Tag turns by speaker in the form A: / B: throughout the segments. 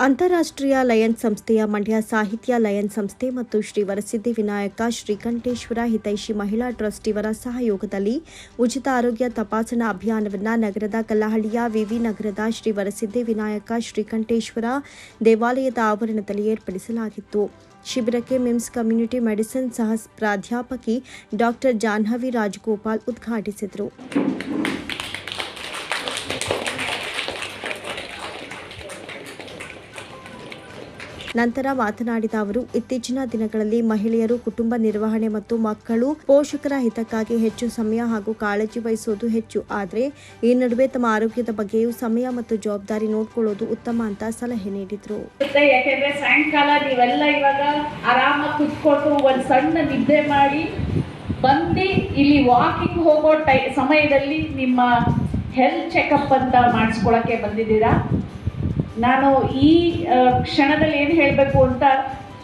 A: ಅಂತಾರಾಷ್ಟ್ರೀಯ ಲಯನ್ ಸಂಸ್ಥೆಯ ಮಂಡ್ಯ ಸಾಹಿತ್ಯ ಲಯನ್ ಸಂಸ್ಥೆ ಮತ್ತು ಶ್ರೀ ವರಸಿದ್ಧಿ ವಿನಾಯಕ ಶ್ರೀಕಂಠೇಶ್ವರ ಹಿತೈಷಿ ಮಹಿಳಾ ಟ್ರಸ್ಟ್ ಇವರ ಸಹಯೋಗದಲ್ಲಿ ಉಚಿತ ಆರೋಗ್ಯ ತಪಾಸಣಾ ಅಭಿಯಾನವನ್ನು ನಗರದ ಕಲ್ಲಹಳ್ಳಿಯ ವಿವಿ ನಗರದ ಶ್ರೀ ವರಸಿದ್ಧಿ ವಿನಾಯಕ ಶ್ರೀಕಂಠೇಶ್ವರ ದೇವಾಲಯದ ಆವರಣದಲ್ಲಿ ಏರ್ಪಡಿಸಲಾಗಿತ್ತು. ಶಿಬಿರಕ್ಕೆ ಮಿಮ್ಸ್ ಕಮ್ಯುನಿಟಿ ಮೆಡಿಸಿನ್ ಸಹ ಪ್ರಾಧ್ಯಾಪಕಿ ಡಾಕ್ಟರ್ ಜಾಹ್ನವಿ ರಾಜಗೋಪಾಲ್ ಉದ್ಘಾಟಿಸಿದರು. ನಂತರ ಮಾತನಾಡಿದ ಅವರು, ಇತ್ತೀಚಿನ ದಿನಗಳಲ್ಲಿ ಮಹಿಳೆಯರು ಕುಟುಂಬ ನಿರ್ವಹಣೆ ಮತ್ತು ಮಕ್ಕಳು ಪೋಷಕರ ಹಿತಕ್ಕಾಗಿ ಹೆಚ್ಚು ಸಮಯ ಹಾಗೂ ಕಾಳಜಿ ವಹಿಸುವುದು ಹೆಚ್ಚು. ಆದರೆ, ಈ ನಡುವೆ ತಮ್ಮ ಆರೋಗ್ಯದ ಬಗ್ಗೆಯೂ ಸಮಯ ಮತ್ತು ಜವಾಬ್ದಾರಿ ನೋಡಿಕೊಳ್ಳೋದು ಉತ್ತಮ ಅಂತ ಸಲಹೆ ನೀಡಿದರು.
B: ಯಾಕೆಂದ್ರೆ ಸಾಯಂಕಾಲ ನೀವೆಲ್ಲ ಇವಾಗ ಆರಾಮಾಗಿ ಕುತ್ಕೊಂಡು ಒಂದು ಸಣ್ಣ ನಿದ್ದೆ ಮಾಡಿ ಬಂದು ಇಲ್ಲಿ ವಾಕಿಂಗ್ ಹೋಗೋ ಟೈ, ಸಮಯದಲ್ಲಿ ನಿಮ್ಮ ಹೆಲ್ತ್ ಚೆಕಪ್ ಅಂತ ಮಾಡಿಸ್ಕೊಳಕ್ಕೆ ಬಂದಿದ್ದೀರಾ? ನಾನು ಈ ಕ್ಷಣದಲ್ಲಿ ಏನು ಹೇಳಬೇಕು ಅಂತ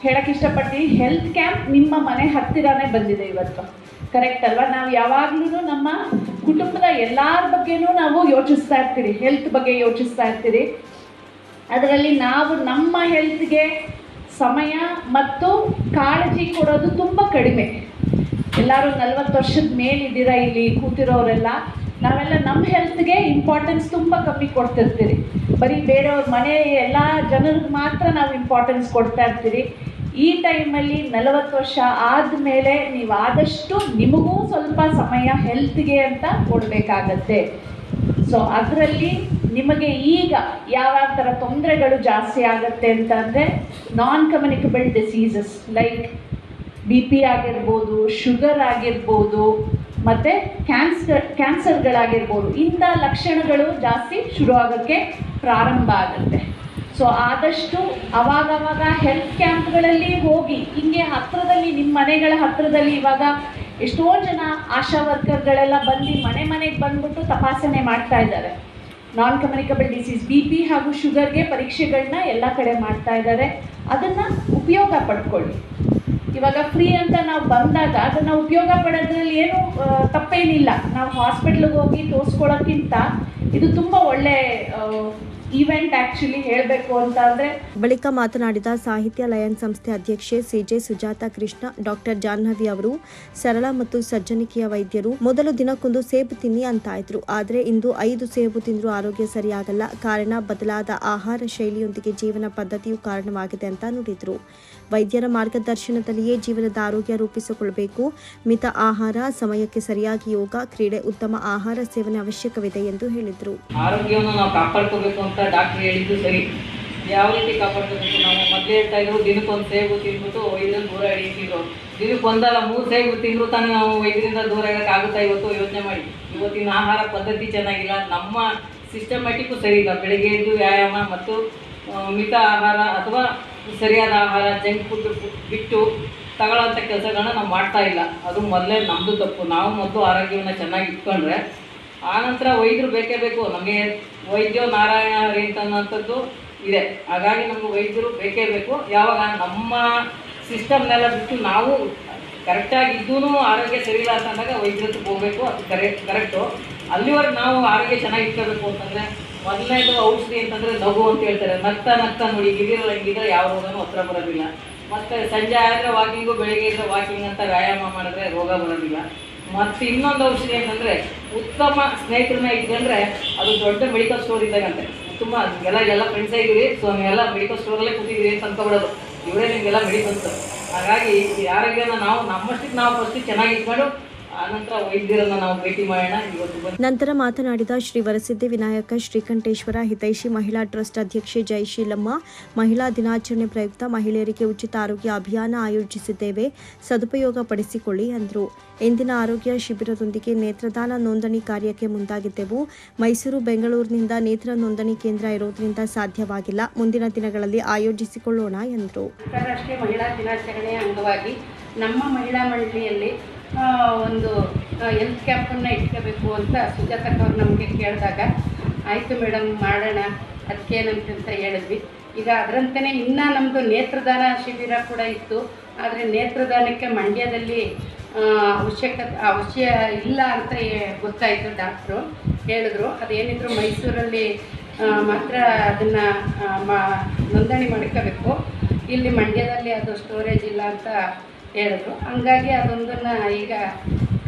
B: ಹೇಳಕ್ಕೆ ಇಷ್ಟಪಡ್ತೀನಿ. ಹೆಲ್ತ್ ಕ್ಯಾಂಪ್ ನಿಮ್ಮ ಮನೆ ಹತ್ತಿರನೇ ಬಂದಿದೆ ಇವತ್ತು. ಕರೆಕ್ಟ್ ಅಲ್ವಾ? ನಾವು ಯಾವಾಗ್ಲೂ ನಮ್ಮ ಕುಟುಂಬದ ಎಲ್ಲಾರ ಬಗ್ಗೆನೂ ನಾವು ಯೋಚಿಸ್ತಾ ಇರ್ತೀರಿ. ಹೆಲ್ತ್ ಬಗ್ಗೆ ಯೋಚಿಸ್ತಾ ಇರ್ತೀರಿ. ಅದರಲ್ಲಿ ನಾವು ನಮ್ಮ ಹೆಲ್ತ್ಗೆ ಸಮಯ ಮತ್ತು ಕಾಳಜಿ ಕೊಡೋದು ತುಂಬ ಕಡಿಮೆ. ಎಲ್ಲರೂ ನಲ್ವತ್ತು ವರ್ಷದ ಮೇಲಿದ್ದೀರಾ ಇಲ್ಲಿ ಕೂತಿರೋರೆಲ್ಲ, ನಾವೆಲ್ಲ ನಮ್ಮ ಹೆಲ್ತ್ಗೆ ಇಂಪಾರ್ಟೆನ್ಸ್ ತುಂಬ ಕಮ್ಮಿ ಕೊಡ್ತಿರ್ತೀರಿ. ಬರೀ ಬೇರೆಯವ್ರ ಮನೆ ಎಲ್ಲ ಜನರಿಗೆ ಮಾತ್ರ ನಾವು ಇಂಪಾರ್ಟೆನ್ಸ್ ಕೊಡ್ತಾ ಇರ್ತೀರಿ ಈ ಟೈಮಲ್ಲಿ ನಲವತ್ತು ವರ್ಷ ಆದಮೇಲೆ ನೀವು ಆದಷ್ಟು ನಿಮಗೂ ಸ್ವಲ್ಪ ಸಮಯ ಹೆಲ್ತ್ಗೆ ಅಂತ ಕೊಡಬೇಕಾಗತ್ತೆ. ಸೊ ಅದರಲ್ಲಿ ನಿಮಗೆ ಈಗ ಯಾವ ಥರ ತೊಂದರೆಗಳು ಜಾಸ್ತಿ ಆಗುತ್ತೆ ಅಂತಂದರೆ non communicable diseases like B P ಆಗಿರ್ಬೋದು ಶುಗರ್ ಆಗಿರ್ಬೋದು, ಮತ್ತು ಕ್ಯಾನ್ಸರ್ ಕ್ಯಾನ್ಸರ್ಗಳಾಗಿರ್ಬೋದು ಇಂಥ ಲಕ್ಷಣಗಳು ಜಾಸ್ತಿ ಶುರು ಆಗೋಕ್ಕೆ ಪ್ರಾರಂಭ ಆಗುತ್ತೆ. ಸೊ ಆದಷ್ಟು ಅವಾಗವಾಗ ಹೆಲ್ತ್ ಕ್ಯಾಂಪ್ಗಳಲ್ಲಿ ಹೋಗಿ, ಹಿಂಗೆ ಹತ್ತಿರದಲ್ಲಿ ನಿಮ್ಮ ಮನೆಗಳ ಹತ್ತಿರದಲ್ಲಿ ಇವಾಗ ಎಷ್ಟೋ ಜನ ಆಶಾ ವರ್ಕರ್ಗಳೆಲ್ಲ ಬಂದು ಮನೆ ಮನೆಗೆ ಬಂದ್ಬಿಟ್ಟು ತಪಾಸಣೆ ಮಾಡ್ತಾ ಇದ್ದಾರೆ. Non communicable disease B P ಹಾಗೂ ಶುಗರ್ಗೆ ಪರೀಕ್ಷೆಗಳನ್ನ ಎಲ್ಲ ಕಡೆ ಮಾಡ್ತಾ ಇದ್ದಾರೆ. ಅದನ್ನು ಉಪಯೋಗ ಪಡ್ಕೊಳ್ಳಿ. ಇವಾಗ ಫ್ರೀ ಅಂತ ನಾವು ಬಂದಾಗ ಅದನ್ನು ಉಪಯೋಗ ಪಡೋದ್ರಲ್ಲಿ ಏನು ತಪ್ಪೇನಿಲ್ಲ. ನಾವು ಹಾಸ್ಪಿಟ್ಲಿಗೆ ಹೋಗಿ ತೋರಿಸ್ಕೊಳ್ಳೋಕ್ಕಿಂತ ಇದು ತುಂಬ ಒಳ್ಳೆ ಈವೆಂಟ್ ಆಕ್ಚುಲಿ ಹೇಳಬೇಕು ಅಂತ ಅಂದ್ರೆ
A: ಬಳಿಕ ಮಾತನಾಡಿದ ಸಾಹಿತ್ಯ ಲಯನ್ ಸಂಸ್ಥೆ ಅಧ್ಯಕ್ಷೆ C J Sujatha Krishna doctor Jahnavi ಅವರು ಸರಳ ಮತ್ತು ಸಜ್ಜನಿಕೆಯ ವೈದ್ಯರು ಮೊದಲು ದಿನಕ್ಕೊಂದು ಸೇಬು ತಿನ್ನಿ ಅಂತ ಇದ್ರು ಆದರೆ ಇಂದು ಐದು ಸೇಬು ತಿಂದರೂ ಆರೋಗ್ಯ ಸರಿಯಾಗಲ್ಲ. ಕಾರಣ ಬದಲಾದ ಆಹಾರ ಶೈಲಿಯೊಂದಿಗೆ ಜೀವನ ಪದ್ಧತಿಯು ಕಾರಣವಾಗಿದೆ ಅಂತ ನುಡಿದ್ರು. ವೈದ್ಯರ ಮಾರ್ಗದರ್ಶನದಲ್ಲಿಯೇ ಜೀವನದ ಆರೋಗ್ಯ ರೂಪಿಸಿಕೊಳ್ಳಬೇಕು. ಮಿತ ಆಹಾರ ಸಮಯಕ್ಕೆ ಸರಿಯಾಗಿ ಯೋಗ ಕ್ರೀಡೆ ಉತ್ತಮ ಆಹಾರ ಸೇವನೆ ಅವಶ್ಯಕವಿದೆ ಎಂದು ಹೇಳಿದರು.
C: ಆರೋಗ್ಯವನ್ನು ನಾವು ಕಾಪಾಡ್ಕೋಬೇಕು ಅಂತ ಡಾಕ್ಟ್ರ್ ಹೇಳಿದ್ದು ಸರಿ. ಯಾವ ರೀತಿ ಕಾಪಾಡ್ಕೋಬೇಕು ನಾವು? ಮೊದಲೇ ಹೇಳ್ತಾ ಇದ್ರು ದಿನಕ್ಕೊಂದು ಸೇಬು ತಿಂದ್ಬಿಟ್ಟು ವೈದ್ಯರು ದೂರ ಹಿಡಿತಿದ್ರು ದಿನಕ್ಕೆ ಒಂದಲ್ಲ, ಮೂರು ಸೇಬು ತಿಂದ್ರು ತಾನೇ ನಾವು ವೈದ್ಯರಿಂದ ದೂರ ಇರೋಕ್ಕಾಗುತ್ತಾ ಇವತ್ತು? ಯೋಚನೆ ಮಾಡಿ. ಇವತ್ತಿನ ಆಹಾರ ಪದ್ಧತಿ ಚೆನ್ನಾಗಿಲ್ಲ. ನಮ್ಮ ಸಿಸ್ಟಮ್ಯಾಟಿಕ್ಕು ಸರಿ ಇಲ್ಲ. ಬೆಳಗ್ಗೆ ಎದ್ದು ವ್ಯಾಯಾಮ ಮತ್ತು ಮಿತ ಆಹಾರ ಅಥವಾ ಸರಿಯಾದ ಆಹಾರ, ಜಂಕ್ ಫುಡ್ ಬಿಟ್ಟು ತಗೊಳ್ಳೋಂಥ ಕೆಲಸಗಳನ್ನ ನಾವು ಮಾಡ್ತಾ ಇಲ್ಲ. ಅದು ಮೊದಲೇ ನಮ್ಮದು ತಪ್ಪು. ನಾವು ಮೊದಲು ಆರೋಗ್ಯವನ್ನು ಚೆನ್ನಾಗಿ ಇಟ್ಕೊಂಡ್ರೆ ಆನಂತರ ವೈದ್ಯರು ಬೇಕೇ ಬೇಕು. ನಮಗೆ ವೈದ್ಯೋ ನಾರಾಯಣ ಹರಿ ಅಂತನ್ನೋಂಥದ್ದು ಇದೆ. ಹಾಗಾಗಿ ನಮಗೆ ವೈದ್ಯರು ಬೇಕೇ ಬೇಕು. ಯಾವಾಗ ನಮ್ಮ ಸಿಸ್ಟಮ್ನೆಲ್ಲ ಬಿಟ್ಟು ನಾವು ಕರೆಕ್ಟಾಗಿ ಇದ್ದೂ ಆರೋಗ್ಯ ಸರಿ ಇಲ್ಲ ಅಂತಂದಾಗ ವೈದ್ಯರ ಹತ್ರ ಹೋಗಬೇಕು. ಅದು ಕರೆಕ್ಟ್ ಕರೆಕ್ಟು ಅಲ್ಲಿವರೆಗೆ ನಾವು ಆರೋಗ್ಯ ಚೆನ್ನಾಗಿ ಇಟ್ಕೋಬೇಕು ಅಂತಂದರೆ ಮೊದಲನೇದು ಔಷಧಿ ಅಂತಂದರೆ ನಗು ಅಂತ ಹೇಳ್ತಾರೆ. ನಗ್ತಾ ನಗ್ತಾ ನೋಡಿ ಗಿರಿರೋ ಹಂಗಿದ್ರೆ ಯಾವ ರೋಗನೂ ಹತ್ರ ಬರೋದಿಲ್ಲ. ಮತ್ತು ಸಂಜೆ ಆದರೆ ವಾಕಿಂಗು ಬೆಳಿಗ್ಗೆ ಇದ್ದರೆ ವಾಕಿಂಗ್ ಅಂತ ವ್ಯಾಯಾಮ ಮಾಡಿದ್ರೆ ರೋಗ ಬರೋದಿಲ್ಲ. ಮತ್ತು ಇನ್ನೊಂದು ಔಷಧಿ ಏನಂದರೆ ಉತ್ತಮ ಸ್ನೇಹಿತರನ್ನ ಇದ್ದಂದ್ರೆ ಅದು ದೊಡ್ಡ ಮೆಡಿಕಲ್ ಸ್ಟೋರ್ ಇದ್ದಾಗಂತೆ. ತುಂಬ ಎಲ್ಲ ಎಲ್ಲ ಫ್ರೆಂಡ್ಸ್ ಆಗಿರಿ ಸೊ ನೀವೆಲ್ಲ ಮೆಡಿಕಲ್ ಸ್ಟೋರಲ್ಲೇ ಕೂತಿದ್ದೀರಿ ಅಂತ ಅನ್ಕೊಬಿಡೋದು. ಇವರೇ ನಿಮಗೆಲ್ಲ ಮೆಡಿಕಲ್ಸ್ ಹಾಗಾಗಿ ಆರೋಗ್ಯನ ನಾವು ನಮ್ಮಷ್ಟಕ್ಕೆ ನಾವು ಫಸ್ಟ್ ಚೆನ್ನಾಗಿ ಇಟ್ಕೊಂಡು
A: ನಂತರ ಮಾತನಾಡಿದ ಶ್ರೀ ವರಸಿದ್ಧಿ ವಿನಾಯಕ ಶ್ರೀಕಂಠೇಶ್ವರ ಹಿತೈಷಿ ಮಹಿಳಾ ಟ್ರಸ್ಟ್ ಅಧ್ಯಕ್ಷೆ ಜಯಶೀಲಮ್ಮ ಮಹಿಳಾ ದಿನಾಚರಣೆ ಪ್ರಯುಕ್ತ ಮಹಿಳೆಯರಿಗೆ ಉಚಿತ ಆರೋಗ್ಯ ಅಭಿಯಾನ ಆಯೋಜಿಸಿದ್ದೇವೆ ಸದುಪಯೋಗ ಪಡಿಸಿಕೊಳ್ಳಿ ಎಂದರು ಇಂದಿನ ಆರೋಗ್ಯ ಶಿಬಿರದೊಂದಿಗೆ ನೇತ್ರದಾನ ನೋಂದಣಿ ಕಾರ್ಯಕ್ಕೆ ಮುಂದಾಗಿದ್ದೆವು. ಮೈಸೂರು ಬೆಂಗಳೂರಿನಿಂದ ನೇತ್ರ ನೋಂದಣಿ ಕೇಂದ್ರ ಇರೋದ್ರಿಂದ ಸಾಧ್ಯವಾಗಿಲ್ಲ. ಮುಂದಿನ ದಿನಗಳಲ್ಲಿ ಆಯೋಜಿಸಿಕೊಳ್ಳೋಣ ಎಂದರು
D: ಅಂತಾರಾಷ್ಟ್ರೀಯ ಮಹಿಳಾ ದಿನಾಚರಣೆಯ ಅಂಗವಾಗಿ ನಮ್ಮ ಮಹಿಳಾ ಮಂಡಳಿಯಲ್ಲಿ ಒಂದು ಹೆಲ್ತ್ ಕ್ಯಾಂಪನ್ನು ಇಟ್ಕೋಬೇಕು ಅಂತ ಸುಜಾತಕ್ಕವ್ರು ನಮಗೆ ಕೇಳಿದಾಗ, ಆಯಿತು ಮೇಡಮ್ ಮಾಡೋಣ ಅದಕ್ಕೇನಂತ ಹೇಳಿದ್ವಿ. ಈಗ ಅದರಂತೆಯೇ ಇನ್ನೂ ನಮ್ಮದು ನೇತ್ರದಾನ ಶಿಬಿರ ಕೂಡ ಇತ್ತು. ಆದರೆ ನೇತ್ರದಾನಕ್ಕೆ ಮಂಡ್ಯದಲ್ಲಿ ಅವಶ್ಯಕ ಅವಶ್ಯಕತೆ ಅವಶ್ಯ ಇಲ್ಲ ಅಂತ ಗೊತ್ತಾಯಿತು ಡಾಕ್ಟ್ರು. ಹೇಳಿದ್ರು. ಅದೇನಿದ್ರು ಮೈಸೂರಲ್ಲಿ ಮಾತ್ರ ಅದನ್ನು ನೋಂದಣಿ ಮಾಡ್ಕೋಬೇಕು. ಇಲ್ಲಿ ಮಂಡ್ಯದಲ್ಲಿ ಅದು ಸ್ಟೋರೇಜ್ ಇಲ್ಲ ಅಂತ ಹೇಳಿದ್ರು. ಹಂಗಾಗಿ ಅದೊಂದನ್ನು ಈಗ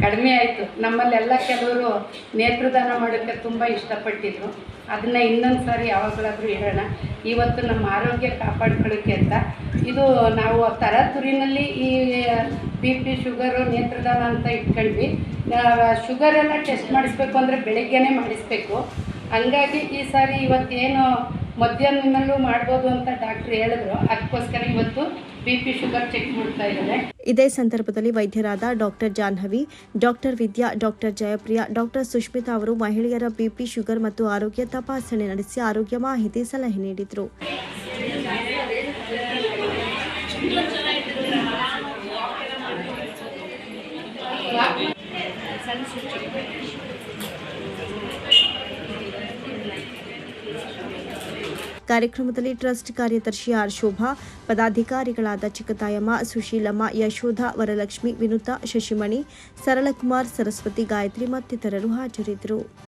D: ಕಡಿಮೆ ಆಯಿತು. ನಮ್ಮಲ್ಲೆಲ್ಲ ಕೆಲವರು ನೇತ್ರದಾನ ಮಾಡೋಕ್ಕೆ ತುಂಬ ಇಷ್ಟಪಟ್ಟಿದ್ರು. ಅದನ್ನು ಇನ್ನೊಂದು ಸಾರಿ ಯಾವಾಗಲಾದರೂ ಹೇಳೋಣ. ಇವತ್ತು ನಮ್ಮ ಆರೋಗ್ಯ ಕಾಪಾಡ್ಕೊಳ್ಳೋಕ್ಕೆ ಅಂತ. ಇದು ನಾವು ತರಾತುರಿನಲ್ಲಿ ಈ ಬಿ ಪಿ ಶುಗರು, ನೇತ್ರದಾನ ಅಂತ ಇಟ್ಕೊಂಡ್ವಿ. ಶುಗರ್ ಎಲ್ಲ ಟೆಸ್ಟ್ ಮಾಡಿಸ್ಬೇಕು ಅಂದರೆ ಬೆಳಗ್ಗೆನೇ ಮಾಡಿಸ್ಬೇಕು. ಹಂಗಾಗಿ ಈ ಸಾರಿ ಇವತ್ತೇನು ಮಧ್ಯಾಹ್ನದಲ್ಲೂ ಮಾಡ್ಬೋದು ಅಂತ ಡಾಕ್ಟ್ರ್ ಹೇಳಿದ್ರು. ಅದಕ್ಕೋಸ್ಕರ ಇವತ್ತು
A: ಇದೇ ಸಂದರ್ಭದಲ್ಲಿ ವೈದ್ಯರಾದ doctor Jahnavi doctor Vidya doctor Jayapriya doctor Sushmita ಅವರು ಮಹಿಳೆಯರ ಬಿಪಿ ಶುಗರ್ ಮತ್ತು ಆರೋಗ್ಯ ತಪಾಸಣೆ ನಡೆಸಿ ಆರೋಗ್ಯ ಮಾಹಿತಿ ಸಲಹೆ ನೀಡಿದರು. ಕಾರ್ಯಕ್ರಮದಲ್ಲಿ ಟ್ರಸ್ಟ್ ಕಾರ್ಯದರ್ಶಿ ಆರ್ ಶೋಭಾ, ಪದಾಧಿಕಾರಿಗಳಾದ ಚಿಕ್ಕತಾಯಮ್ಮ, ಸುಶೀಲಮ್ಮ, ಯಶೋಧ, ವರಲಕ್ಷ್ಮಿ, ವಿನುತಾ, ಶಶಿಮಣಿ, ಸರಳಕುಮಾರ್, ಸರಸ್ವತಿ, ಗಾಯತ್ರಿ ಮತ್ತಿತರರು ಹಾಜರಿದ್ದರು.